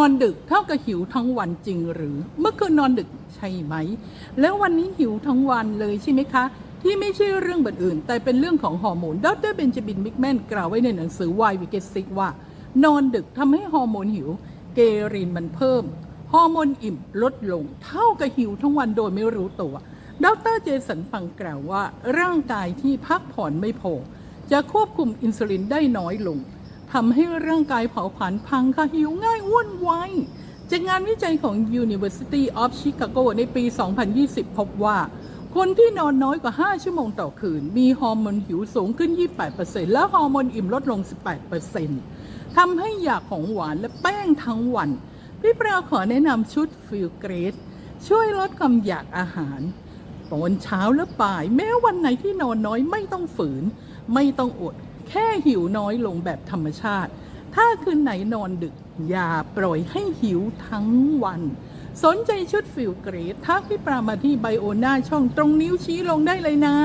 นอนดึกเท่ากับหิวทั้งวันจริงหรือ เมื่อคืนนอนดึกใช่ไหม แล้ววันนี้หิวทั้งวันเลยใช่ไหมคะ ที่ไม่ใช่เรื่องบันอื่น แต่เป็นเรื่องของฮอร์โมนดรเบนจามินมิกแมนกล่าวไว้ในหนังสือ Why We Get Sick ว่า นอนดึกทำให้ฮอร์โมนหิว เกรีนมันเพิ่มฮอร์โมนอิ่มลดลง เท่ากับหิวทั้งวันโดยไม่รู้ตัวดรเจสันฟังกล่าวว่า ร่างกายที่พักผ่อนไม่พอ จะควบคุมอินซูลินได้น้อยลง ทำให้ร่างกายเผาผลาญพังค่ะหิวง่ายอ้วนไวจากงานวิจัยของ University of Chicago ในปี 2020 พบว่า คนที่นอนน้อยกว่า 5 ชั่วโมงต่อคืน มีฮอร์โมนหิวสูงขึ้น 28%และฮอร์โมนอิ่มลดลง 18%ทำให้อยากของหวานและแป้งทั้งวัน พี่ปราขอแนะนำชุดฟิลเกรดช่วยลดความอยากอาหารตอนเช้าและบ่าย แม้วันไหนที่นอนน้อยไม่ต้องฝืน ไม่ต้องอด แค่หิวน้อยลงแบบธรรมชาติ ถ้าคืนไหนนอนดึก อย่าปล่อยให้หิวทั้งวัน สนใจชุดฟิลเกรดทักพี่ปรามาที่ไบโอหน้าช่องตรงนิ้วชี้ลงได้เลยนะ